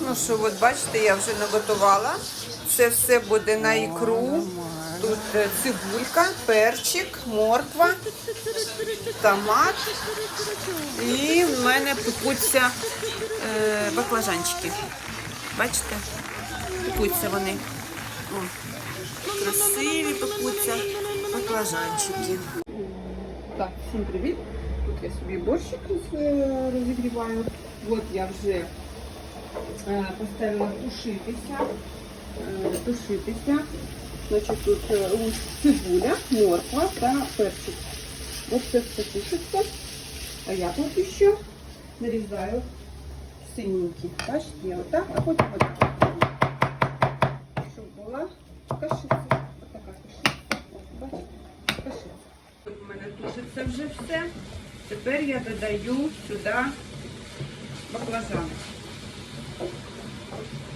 Ну що, от бачите, я вже наготувала. Це все буде на ікру. Тут е, цибулька, перчик, морква, томат. І в мене пекуться е, баклажанчики. Бачите? Пекуться вони. О, красиві пекуться баклажанчики. Так, всім привіт. Тут я собі борщик розігріваю. От я вже е, поставила тушитися. Е, Тушитися. Значить, тут е, цибуля, морква та перчик. Ось це все тушиться. А я поки що нарізаю синенькі. Бачите, я отак, а потім отак. Щоб була кашиця. Отака кашиця. Бачите? От у мене тушиться вже все. Тепер я додаю сюди баклажани.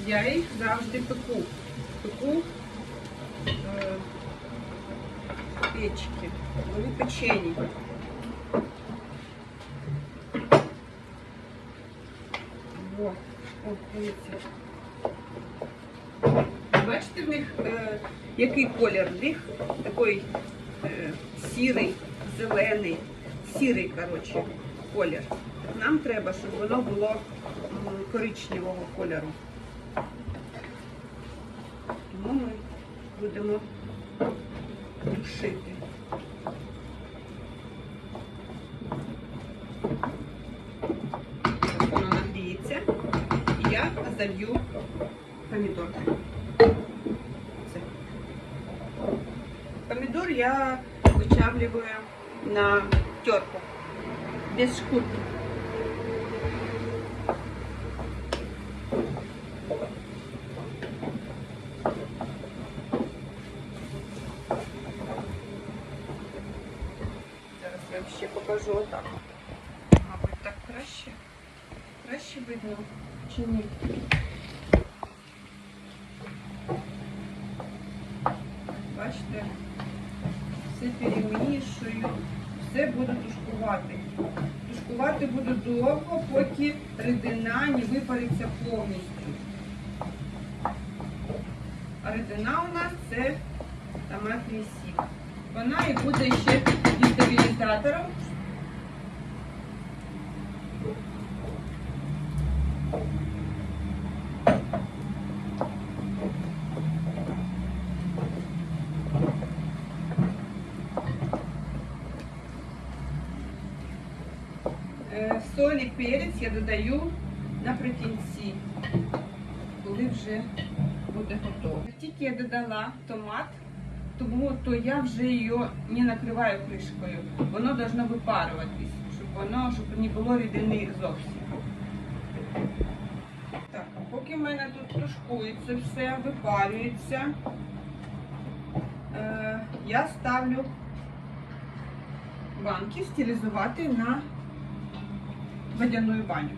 Я їх завжди пеку. Пеку е, печки. Вони печені. Вот. От, дивіться. Бачите, в них е, який колір? В них такий е, сірий, зелений, сірий, коротше, колір. Нам треба, щоб воно було коричневого кольору. Тому ми будемо тушити. Воно нагріється. І я залью помідор. Це. Помидор я вычавливаю на терку, без шкурки. Зараз я вам ще покажу отак. Мабуть, так краще. Краще видно чи ні? Бачите, все перемішую, все буду тушкувати. Тушкувати буду довго, поки рідина не випариться повністю. А рідина у нас це томатний сік. Вона і буде ще дестабілізатором. Е, Соль і перець я додаю наприкінці, коли вже буде готово. Тільки я додала томат, тому то я вже її не накриваю кришкою. Воно должно випарюватись, щоб воно щоб не було рідини зовсім. Так, поки в мене тут тушкується все, випарюється, е, я ставлю банки стилізувати на водяную баню.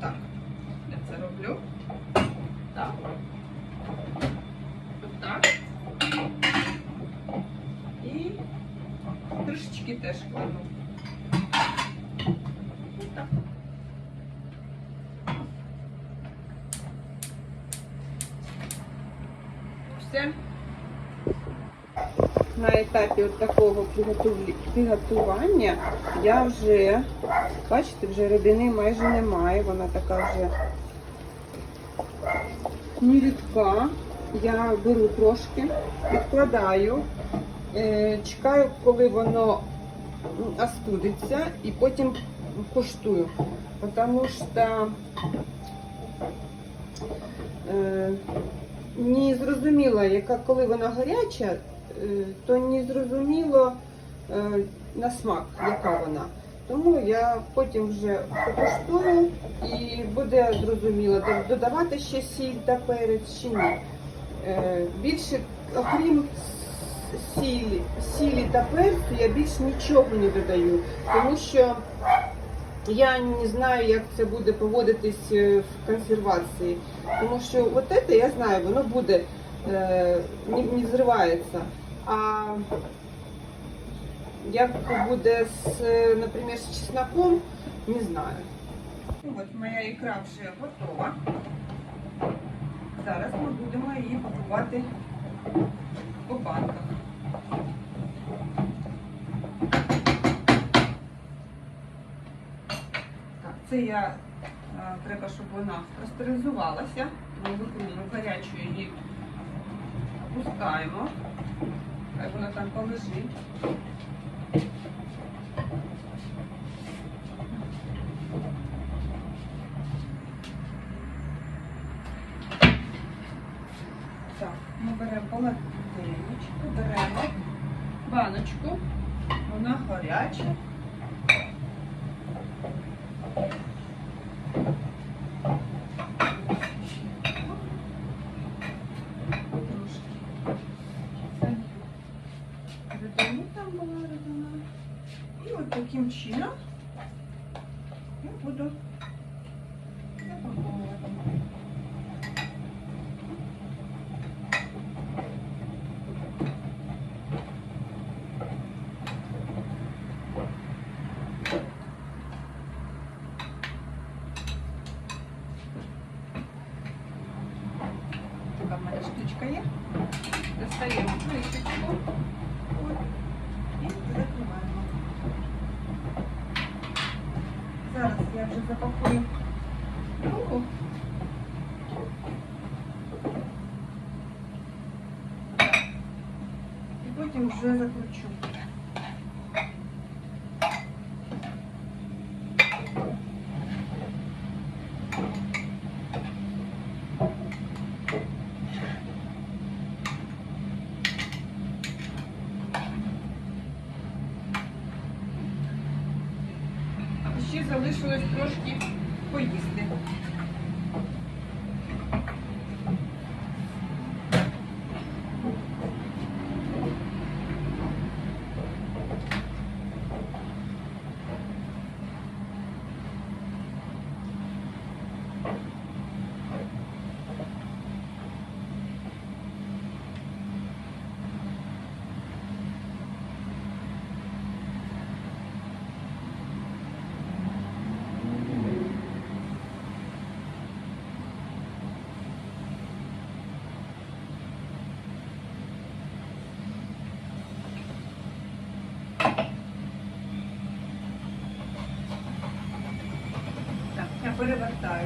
Так, я це роблю. Так. Отак. І кришечки теж кладу. Отак. Все. На етапі от такого приготування я вже, бачите, вже рідини майже немає, вона така вже не рідка. Я беру трошки, відкладаю, е, чекаю, коли воно остудиться, і потім коштую. Тому що е, не зрозуміла, яка коли вона гаряча, то не зрозуміло е, на смак, яка вона. Тому я потім вже покуштую і буде зрозуміло, додавати ще сіль та перець чи ні. Е, Більше, окрім сілі, сілі та перцю, я більш нічого не додаю, тому що я не знаю, як це буде поводитись е, в консервації. Тому що от це я знаю, воно буде е, не, не взривається. А як буде з, наприклад, з чесноком, не знаю. От моя ікра вже готова. Зараз ми будемо її пакувати по банках. Так, це я е, треба, щоб вона пастеризувалася. Тому в ікру гарячу її опускаємо. Хай вона там полежить. Так, ми беремо полотенечко, беремо баночку, вона гаряча. Трошки. Це рідину там була рідина. І от таким чином я буду запаковувати. Така в мене штучка є. Достаємо кришечку. От. І закриваємо. Зараз я вже запакую руку. І потім вже закручу. Ще залишилось трошки поїсти.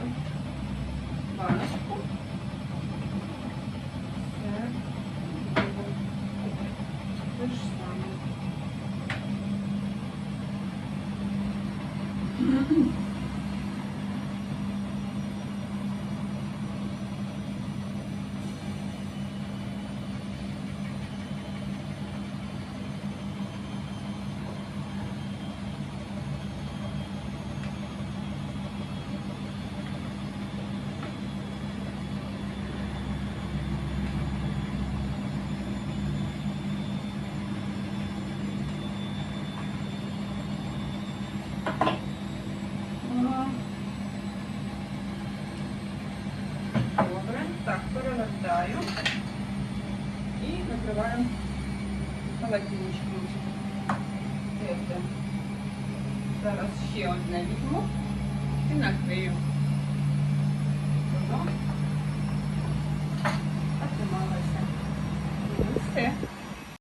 time. Накриваю холодильничком. Це. Зараз ще одне візьму і накрию. Воно